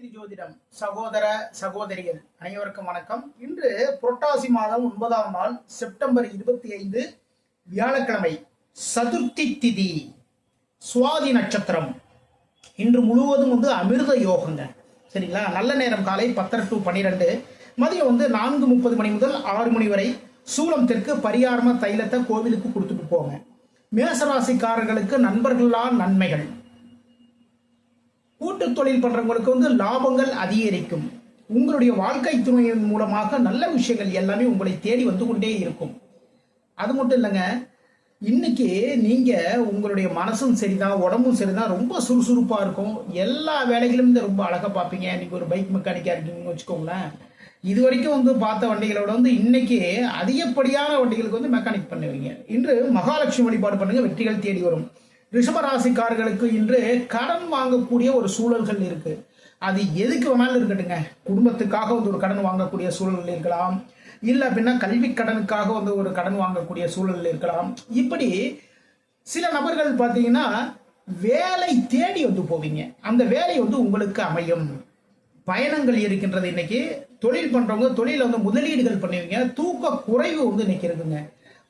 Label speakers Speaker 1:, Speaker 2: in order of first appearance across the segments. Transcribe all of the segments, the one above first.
Speaker 1: ஸ்ரீநிதி ஜோதிடம் சகோதர சகோதரிகள் அனைவருக்கும் வணக்கம். இன்று புரட்டாசி மாதம் ஒன்பதாம் நாள் செப்டம்பர் இருபத்தி ஐந்து வியாழக்கிழமை சதுர்த்தி திதி சுவாதி நட்சத்திரம். இன்று முழுவதும் வந்து அமிர்த யோகங்க. சரிங்களா? நல்ல நேரம் காலை பத்தரை டு பன்னிரெண்டு. மதியம் வந்து நான்கு முப்பது மணி முதல் ஆறு மணி வரை சூலம் தெற்கு பரிகாரம தைலத்தை கோவிலுக்கு கொடுத்துட்டு போங்க. மேசராசிக்காரர்களுக்கு நண்பர்களால் நன்மைகள். கூட்டு தொழில் பண்றவங்களுக்கு வந்து லாபங்கள் அதிகரிக்கும். உங்களுடைய வாழ்க்கை துணையின் மூலமாக நல்ல விஷயங்கள் எல்லாமே உங்களை தேடி வந்து கொண்டே இருக்கும். அது மட்டும் இல்லைங்க இன்னைக்கு நீங்க உங்களுடைய மனசும் சரிதான் உடம்பும் சரிதான் ரொம்ப சுறுசுறுப்பா இருக்கும். எல்லா வேலைகளும் இந்த ரொம்ப அழகா பார்ப்பீங்க. இன்னைக்கு ஒரு பைக் மெக்கானிக்கா இருக்கீங்கன்னு வச்சுக்கோங்களேன். இது வரைக்கும் வந்து பார்த்த வண்டிகளோட வந்து இன்னைக்கு அதிகப்படியான வண்டிகளுக்கு வந்து மெக்கானிக் பண்ணுவீங்க. இன்று மகாலட்சுமி வழிபாடு பண்ணுங்க வெற்றிகள் தேடி வரும். ரிஷபராசிக்காரர்களுக்கு இன்று கடன் வாங்கக்கூடிய ஒரு சூழல்கள் இருக்கு. அது எதுக்கு வேணாலும் இருக்கட்டுங்க குடும்பத்துக்காக வந்து ஒரு கடன் வாங்கக்கூடிய சூழல் இருக்கலாம். இல்லை அப்படின்னா கல்வி கடனுக்காக வந்து ஒரு கடன் வாங்கக்கூடிய சூழல் இருக்கலாம். இப்படி சில நபர்கள் பார்த்தீங்கன்னா வேலை தேடி வந்து போவீங்க. அந்த வேலை வந்து உங்களுக்கு அமையும். பயணங்கள் இருக்கின்றது இன்னைக்கு. தொழில் பண்றவங்க தொழில வந்து முதலீடுகள் பண்ணுவீங்க. தூக்க குறைவு வந்து இன்னைக்கு இருக்குங்க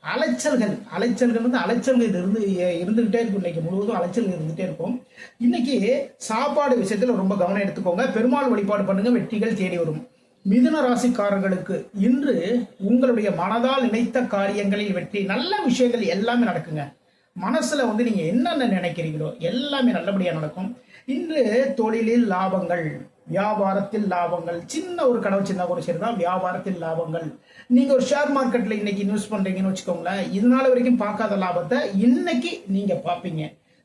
Speaker 1: அலைச்சல்கள் அலைச்சல்கள் வந்து அலைச்சல்கள் இருந்து இருந்துகிட்டே இருக்கும் இன்னைக்கு. முழுவதும் அலைச்சல்கள் இருந்துகிட்டே இருக்கும். இன்னைக்கு சாப்பாடு விஷயத்தில் ரொம்ப கவனம் எடுத்துக்கோங்க. பெருமாள் வழிபாடு பண்ணுங்க வெற்றிகள் தேடி வரும். மிதுன ராசிக்காரர்களுக்கு இன்று உங்களுடைய மனதால் நினைத்த காரியங்களில் வெற்றி நல்ல விஷயங்கள் எல்லாமே நடக்குங்க. மனசுல வந்து நீங்க என்னென்ன நினைக்கிறீங்களோ எல்லாமே நல்லபடியா நடக்கும். இன்று தொழிலில் லாபங்கள். வியாபாரத்தில் லாபங்கள். சின்ன ஒரு கடவு சின்ன கூட சரிதான். வியாபாரத்தில் லாபங்கள். நீங்க ஒரு ஷேர் மார்க்கெட்ல இன்னைக்கு இன்வெஸ்ட் பண்றீங்கன்னு வச்சுக்கோங்களேன் இதனால வரைக்கும் பார்க்காத லாபத்தை இன்னைக்கு நீங்க பார்ப்பீங்க.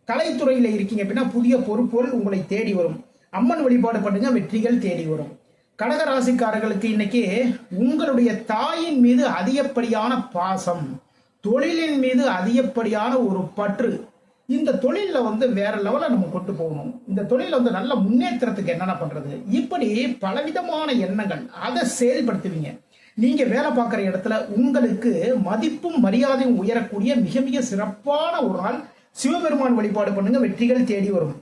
Speaker 1: கலைத்துறையில இருக்கீங்க அப்படின்னா புதிய பொறுப்புகள் உங்களை தேடி வரும். அம்மன் வழிபாடு பண்ணுங்க வெற்றிகள் தேடி வரும். கடக ராசிக்காரர்களுக்கு இன்னைக்கு உங்களுடைய தாயின் மீது அதிகப்படியான பாசம் தொழிலின் மீது அதிகப்படியான ஒரு பற்று இந்த தொழிலில் வந்து வேற லெவலில் நம்ம கொண்டு போகணும். இந்த தொழில வந்து நல்ல முன்னேற்றத்துக்கு என்னென்ன பண்ணுறது இப்படி பலவிதமான எண்ணங்கள் அதை செயல்படுத்துவீங்க. நீங்கள் வேலை பார்க்குற இடத்துல உங்களுக்கு மதிப்பும் மரியாதையும் உயரக்கூடிய மிக மிக சிறப்பான ஒரு நாள் சிவபெருமான் வழிபாடு பண்ணுங்க வெற்றிகள் தேடி வரும்.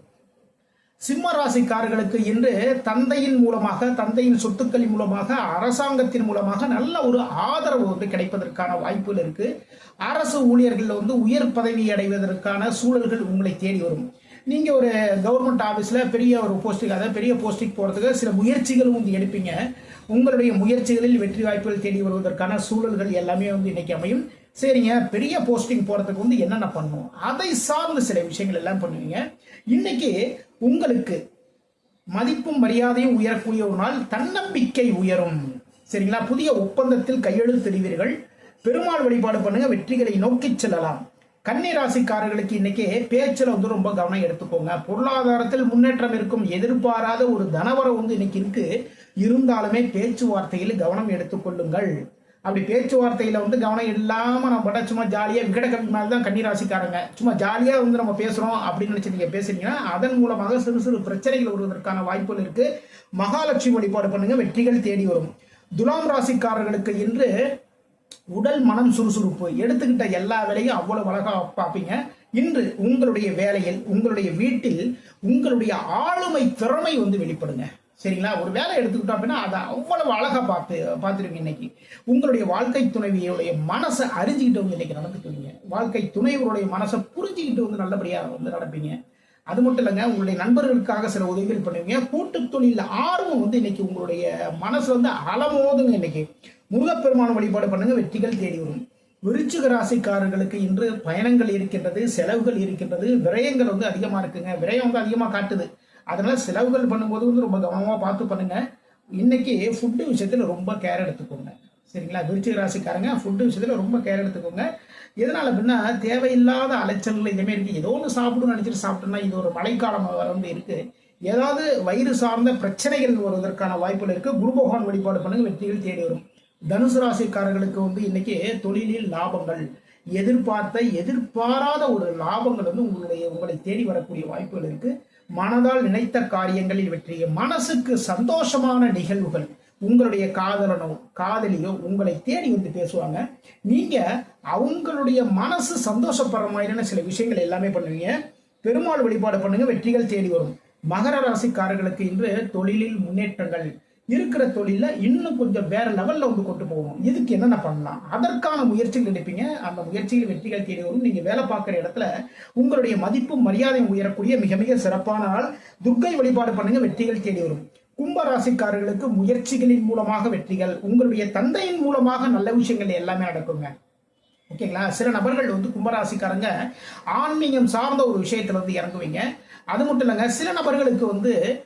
Speaker 1: சிம்ம ராசிக்காரர்களுக்கு இன்று தந்தையின் மூலமாக தந்தையின் சொத்துக்களின் மூலமாக அரசாங்கத்தின் மூலமாக நல்ல ஒரு ஆதரவு வந்து கிடைப்பதற்கான வாய்ப்புகள் இருக்கு. அரசு ஊழியர்கள் வந்து உயர் பதவி அடைவதற்கான சூழல்கள் உங்களை தேடி வரும். நீங்க ஒரு கவர்மெண்ட் ஆபீஸ்ல பெரிய ஒரு போஸ்டிங் அதாவது பெரிய போஸ்டிங் போறதுக்கு சில முயற்சிகளும் வந்து எடுப்பீங்க. உங்களுடைய முயற்சிகளில் வெற்றி வாய்ப்புகள் தேடி வருவதற்கான சூழல்கள் எல்லாமே வந்து இன்னைக்கு அமையும். சரிங்க பெரிய போஸ்டிங் போகிறதுக்கு வந்து என்னென்ன பண்ணணும் அதை சார்ந்த சில விஷயங்கள் எல்லாம் பண்ணுவீங்க. இன்னைக்கு உங்களுக்கு மதிப்பும் மரியாதையும் உயரக்கூடிய ஒரு நாள் தன்னம்பிக்கை உயரும். சரிங்களா? புதிய ஒப்பந்தத்தில் கையெழுத்திடுவீர்கள். பெருமாள் வழிபாடு பண்ணுங்க வெற்றிகளை நோக்கி செல்லலாம். கன்னி ராசிக்காரர்களுக்கு இன்னைக்கு பேச்சில் வந்து ரொம்ப கவனம் எடுத்துக்கோங்க. பொருளாதாரத்தில் முன்னேற்றம் இருக்கும் எதிர்பாராத ஒரு தனவரம் வந்து இன்னைக்கு இருக்கு. இருந்தாலுமே பேச்சுவார்த்தையில் கவனம் எடுத்துக்கொள்ளுங்கள் அப்படி பேச்சுவார்த்தையில வந்து கவனம் இல்லாம நம்ம பட்ட சும்மா ஜாலியா விகடகவி மாதிரி தான் கன்னிராசிக்காரங்க சும்மா ஜாலியா வந்து நம்ம பேசுறோம் அப்படின்னு நினைச்சு நீங்க பேசுறீங்கன்னா அதன் மூலமாக சிறு சிறு பிரச்சனைகள் வருவதற்கான வாய்ப்புகள் இருக்கு. மகாலட்சுமி வழிபாடு பண்ணுங்க வெற்றிகள் தேடி வரும். துலாம் ராசிக்காரர்களுக்கு இன்று உடல் மனம் சுறுசுறுப்பு. எடுத்துக்கிட்ட எல்லா வேலையும் அவ்வளவு அழகா பார்ப்பீங்க. இன்று உங்களுடைய வேலையில் உங்களுடைய வீட்டில் உங்களுடைய ஆளுமை திறமை வந்து வெளிப்படுங்க. சரிங்களா? ஒரு வேலை எடுத்துக்கிட்டோம் அப்படின்னா அதை அவ்வளவு அழகாக பார்த்து பார்த்துருவீங்க இன்னைக்கு. உங்களுடைய வாழ்க்கை துணைவியுடைய மனசை அறிஞ்சிக்கிட்டு வந்து இன்னைக்கு நடந்துக்குவீங்க வாழ்க்கை துணைவருடைய மனசை புரிஞ்சுக்கிட்டு வந்து நல்லபடியாக வந்து நடப்பீங்க. அது மட்டும் இல்லைங்க உங்களுடைய நண்பர்களுக்காக சில உதவிகள் பண்ணுவீங்க. கூட்டு தொழிலில் ஆர்வம் வந்து இன்னைக்கு உங்களுடைய மனசு வந்து அலமோதுங்க இன்னைக்கு. முருகப்பெருமான வழிபாடு பண்ணுங்க வெற்றிகள் தேடி வரும். விருச்சிக ராசிக்காரர்களுக்கு இன்று பயணங்கள் இருக்கின்றது செலவுகள் இருக்கின்றது விரயங்கள் வந்து அதிகமாக இருக்குங்க. விரயம் வந்து அதிகமாக காட்டுது. அதனால செலவுகள் பண்ணும்போது வந்து ரொம்ப கவனமாக பார்த்து பண்ணுங்க. இன்னைக்கு ஃபுட்டு விஷயத்தில் ரொம்ப கேர் எடுத்துக்கோங்க. சரிங்களா? விருச்சிக ராசிக்காரங்க ஃபுட்டு விஷயத்தில் ரொம்ப கேர் எடுத்துக்கோங்க. எதனால் அப்படின்னா தேவையில்லாத அலைச்சல்கள் இதுமாரி இருக்குது ஏதோ ஒன்று சாப்பிடணும்னு நினச்சிட்டு சாப்பிட்டோம்னா இது ஒரு மழைக்காலம் வந்து இருக்குது ஏதாவது வயிறு சார்ந்த பிரச்சனைகள் வருவதற்கான வாய்ப்புகள் இருக்குது குரு பகவான் வழிபாடு பண்ணுங்க வெற்றிகள் தேடி வரும். தனுசு ராசிக்காரர்களுக்கு வந்து இன்னைக்கு தொழிலில் லாபங்கள். எதிர்பார்த்த எதிர்பாராத ஒரு லாபங்கள் வந்து உங்களுடைய உங்களை தேடி வரக்கூடிய வாய்ப்புகள் இருக்குது மனதால் நினைத்த காரியங்களில் வெற்றி. மனசுக்கு சந்தோஷமான நிகழ்வுகள். உங்களுடைய காதலனோ காதலியோ உங்களை தேடி வந்து பேசுவாங்க. நீங்க அவங்களுடைய மனசு சந்தோஷப்படுற மாதிரியான சில விஷயங்கள் எல்லாமே பண்ணுவீங்க. பெருமாள் வழிபாடு பண்ணுங்க வெற்றிகள் தேடி வரும். மகர ராசிக்காரர்களுக்கு இன்று தொழிலில் முன்னேற்றங்கள். இருக்கிற தொழில இன்னும் கொஞ்சம் வேற லெவல்ல வந்து கொண்டு போகணும். இதுக்கு என்னென்ன பண்ணலாம்? அதற்கான முயற்சிகள் எடுப்பீங்க. அந்த முயற்சியில் வெற்றிகள் தேடி வரும் நீங்க வேலை பார்க்குற இடத்துல உங்களுடைய மதிப்பும் மரியாதையும் உயரக்கூடிய மிக மிக சிறப்பான நாள் துர்க்கை வழிபாடு பண்ணுங்க வெற்றிகள் தேடி வரும் கும்பராசிக்காரர்களுக்கு முயற்சிகளின் மூலமாக வெற்றிகள் உங்களுடைய தந்தையின் மூலமாக நல்ல விஷயங்கள் எல்லாமே நடக்குங்க. ஓகேங்களா? சில நபர்கள் வந்து கும்பராசிக்காரங்க ஆன்மீகம் சார்ந்த ஒரு விஷயத்துல வந்து இறங்குவீங்க. அது மட்டும் இல்லைங்க சில நபர்களுக்கு வந்து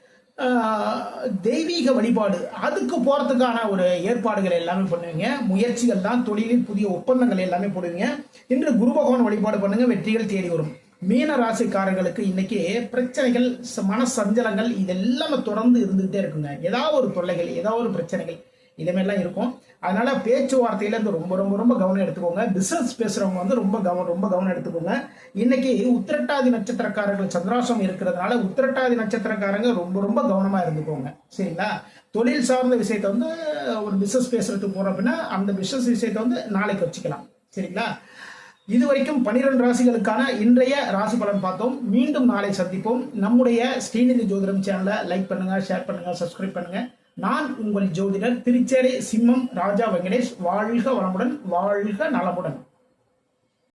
Speaker 1: தெய்வீக வழிபாடு. அதுக்கு போகிறதுக்கான ஒரு ஏற்பாடுகள் எல்லாமே பண்ணுவீங்க. முயற்சிகள் தான் தொழிலில் புதிய ஒப்பந்தங்கள் எல்லாமே போடுவீங்க. இன்று குரு பகவான் வழிபாடு பண்ணுங்க வெற்றிகள் தேடி வரும். மீன ராசிக்காரர்களுக்கு இன்னைக்கு பிரச்சனைகள் மன சஞ்சலங்கள் இதெல்லாமே தொடர்ந்து இருந்துகிட்டே இருக்குங்க. ஏதாவது ஒரு தொல்லைகள் ஏதாவது ஒரு பிரச்சனைகள். இதமாரிலாம் இருக்கும். அதனால பேச்சுவார்த்தையில இருந்து ரொம்ப ரொம்ப ரொம்ப கவனம் எடுத்துக்கோங்க. பிசினஸ் பேசுறவங்க வந்து ரொம்ப கவனம் ரொம்ப கவனம் எடுத்துக்கோங்க. இன்னைக்கு உத்திரட்டாதி நட்சத்திரக்காரர்கள் சந்திராசம் இருக்கிறதுனால உத்திரட்டாதி நட்சத்திரக்காரங்க ரொம்ப ரொம்ப கவனமா இருந்துக்கோங்க. சரிங்களா? தொழில் சார்ந்த விஷயத்தை வந்து ஒரு பிசினஸ் பேசுறதுக்கு போறோம் அப்படின்னா அந்த பிசினஸ் விஷயத்தை வந்து நாளைக்கு வச்சுக்கலாம். சரிங்களா? இது வரைக்கும் பனிரெண்டு ராசிகளுக்கான இன்றைய ராசி பலன் பார்த்தோம். மீண்டும் நாளை சந்திப்போம். நம்முடைய ஸ்ரீநிதி ஜோதிடம் சேனலை லைக் பண்ணுங்க ஷேர் பண்ணுங்க சப்ஸ்கிரைப் பண்ணுங்க. நான் உங்கள் ஜோதிடர் திருச்சேரி சிம்மம் ராஜா வெங்கடேஷ் வாழ்க வளமுடன் வாழ்க நலமுடன்.